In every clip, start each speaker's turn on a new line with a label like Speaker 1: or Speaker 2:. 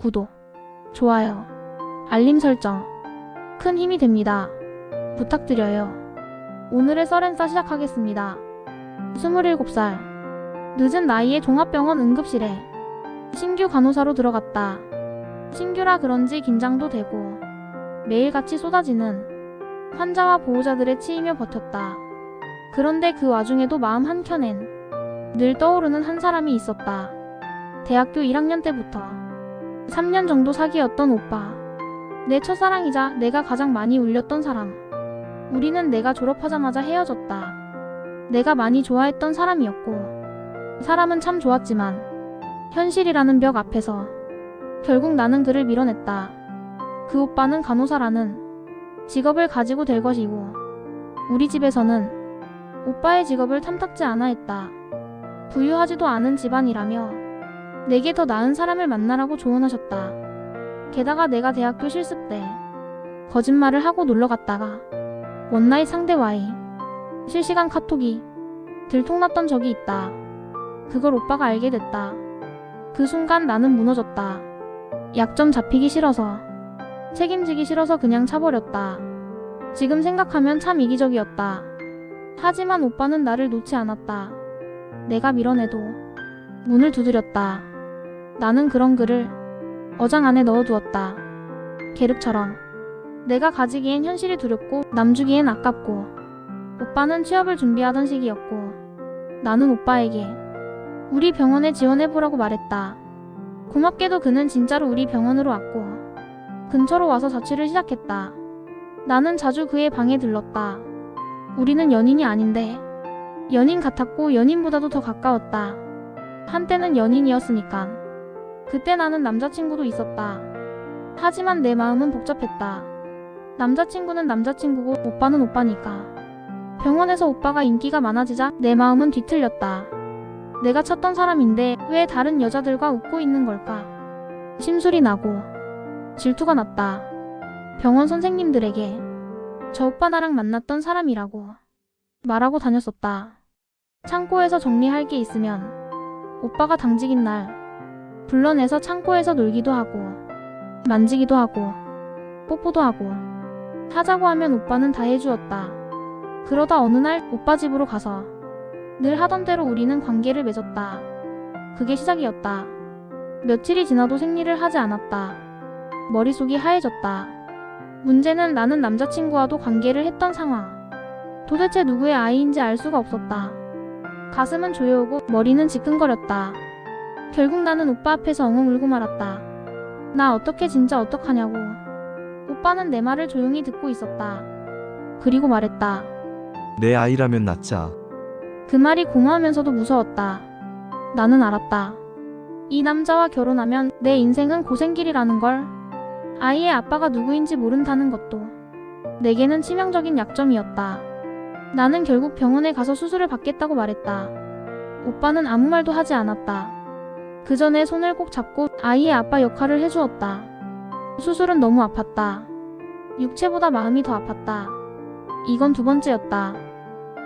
Speaker 1: 구독, 좋아요, 알림 설정. 큰 힘이 됩니다. 부탁드려요. 오늘의 썰엔싸 시작하겠습니다. 27살. 늦은 나이에 종합병원 응급실에 신규 간호사로 들어갔다. 신규라 그런지 긴장도 되고 매일같이 쏟아지는 환자와 보호자들의 치이며 버텼다. 그런데 그 와중에도 마음 한켠엔 늘 떠오르는 한 사람이 있었다. 대학교 1학년 때부터 3년 정도 사귀었던 오빠. 내 첫사랑이자 내가 가장 많이 울렸던 사람. 우리는 내가 졸업하자마자 헤어졌다. 내가 많이 좋아했던 사람이었고, 사람은 참 좋았지만, 현실이라는 벽 앞에서 결국 나는 그를 밀어냈다. 그 오빠는 간호사라는 직업을 가지고 될 것이고, 우리 집에서는 오빠의 직업을 탐탁지 않아 했다. 부유하지도 않은 집안이라며, 내게 더 나은 사람을 만나라고 조언하셨다. 게다가 내가 대학교 실습 때 거짓말을 하고 놀러 갔다가 원나잇 상대와의 실시간 카톡이 들통났던 적이 있다. 그걸 오빠가 알게 됐다. 그 순간 나는 무너졌다. 약점 잡히기 싫어서 책임지기 싫어서 그냥 차버렸다. 지금 생각하면 참 이기적이었다. 하지만 오빠는 나를 놓지 않았다. 내가 밀어내도 문을 두드렸다. 나는 그런 글을 어장 안에 넣어두었다. 계륵처럼. 내가 가지기엔 현실이 두렵고 남주기엔 아깝고 오빠는 취업을 준비하던 시기였고 나는 오빠에게 우리 병원에 지원해보라고 말했다. 고맙게도 그는 진짜로 우리 병원으로 왔고 근처로 와서 자취를 시작했다. 나는 자주 그의 방에 들렀다. 우리는 연인이 아닌데 연인 같았고 연인보다도 더 가까웠다. 한때는 연인이었으니까. 그때 나는 남자친구도 있었다. 하지만 내 마음은 복잡했다. 남자친구는 남자친구고 오빠는 오빠니까. 병원에서 오빠가 인기가 많아지자 내 마음은 뒤틀렸다. 내가 찾던 사람인데 왜 다른 여자들과 웃고 있는 걸까? 심술이 나고 질투가 났다. 병원 선생님들에게 저 오빠 나랑 만났던 사람이라고 말하고 다녔었다. 창고에서 정리할 게 있으면 오빠가 당직인 날 불러내서 창고에서 놀기도 하고 만지기도 하고 뽀뽀도 하고 하자고 하면 오빠는 다 해주었다. 그러다 어느 날 오빠 집으로 가서 늘 하던 대로 우리는 관계를 맺었다. 그게 시작이었다. 며칠이 지나도 생리를 하지 않았다. 머릿속이 하얘졌다. 문제는 나는 남자친구와도 관계를 했던 상황. 도대체 누구의 아이인지 알 수가 없었다. 가슴은 조여오고 머리는 지끈거렸다. 결국 나는 오빠 앞에서 엉엉 울고 말았다. 나 어떻게 진짜 어떡하냐고. 오빠는 내 말을 조용히 듣고 있었다. 그리고 말했다.
Speaker 2: 내 아이라면 낳자.
Speaker 1: 그 말이 고마우면서도 무서웠다. 나는 알았다. 이 남자와 결혼하면 내 인생은 고생길이라는 걸. 아이의 아빠가 누구인지 모른다는 것도 내게는 치명적인 약점이었다. 나는 결국 병원에 가서 수술을 받겠다고 말했다. 오빠는 아무 말도 하지 않았다. 그 전에 손을 꼭 잡고 아이의 아빠 역할을 해주었다. 수술은 너무 아팠다. 육체보다 마음이 더 아팠다. 이건 두 번째였다.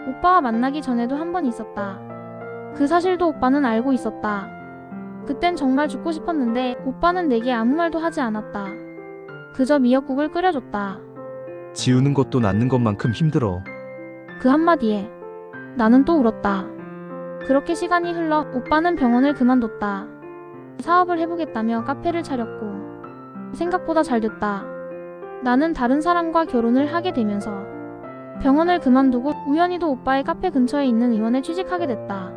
Speaker 1: 오빠와 만나기 전에도 한 번 있었다. 그 사실도 오빠는 알고 있었다. 그땐 정말 죽고 싶었는데 오빠는 내게 아무 말도 하지 않았다. 그저 미역국을 끓여줬다.
Speaker 2: 지우는 것도 낳는 것만큼 힘들어.
Speaker 1: 그 한마디에 나는 또 울었다. 그렇게 시간이 흘러 오빠는 병원을 그만뒀다. 사업을 해보겠다며 카페를 차렸고 생각보다 잘 됐다. 나는 다른 사람과 결혼을 하게 되면서 병원을 그만두고 우연히도 오빠의 카페 근처에 있는 의원에 취직하게 됐다.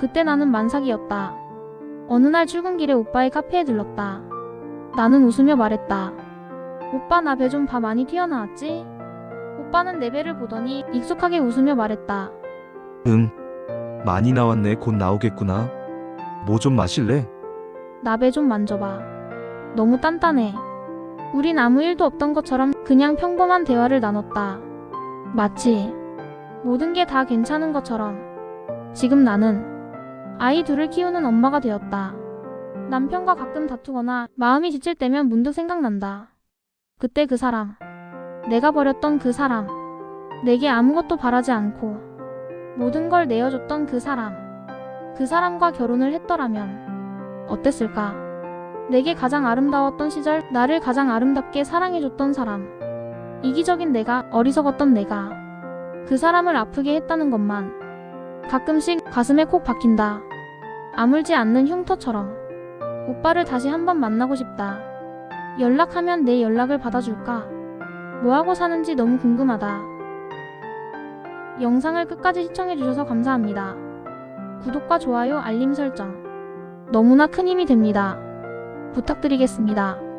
Speaker 1: 그때 나는 만삭이었다. 어느 날 출근길에 오빠의 카페에 들렀다. 나는 웃으며 말했다. 오빠 나 배 좀 봐 많이 튀어나왔지? 오빠는 내 배를 보더니 익숙하게 웃으며 말했다.
Speaker 2: 응. 많이 나왔네. 곧 나오겠구나. 뭐 좀 마실래?
Speaker 1: 나배좀 만져봐. 너무 단단해. 우린 아무 일도 없던 것처럼 그냥 평범한 대화를 나눴다. 마치 모든 게 다 괜찮은 것처럼 지금 나는 아이 둘을 키우는 엄마가 되었다. 남편과 가끔 다투거나 마음이 지칠 때면 문득 생각난다. 그때 그 사람. 내가 버렸던 그 사람. 내게 아무것도 바라지 않고 모든 걸 내어줬던 그 사람. 그 사람과 결혼을 했더라면 어땠을까? 내게 가장 아름다웠던 시절, 나를 가장 아름답게 사랑해줬던 사람. 이기적인 내가, 어리석었던 내가. 그 사람을 아프게 했다는 것만. 가끔씩 가슴에 콕 박힌다. 아물지 않는 흉터처럼. 오빠를 다시 한번 만나고 싶다. 연락하면 내 연락을 받아줄까? 뭐하고 사는지 너무 궁금하다. 영상을 끝까지 시청해주셔서 감사합니다. 구독과 좋아요, 알림 설정. 너무나 큰 힘이 됩니다. 부탁드리겠습니다.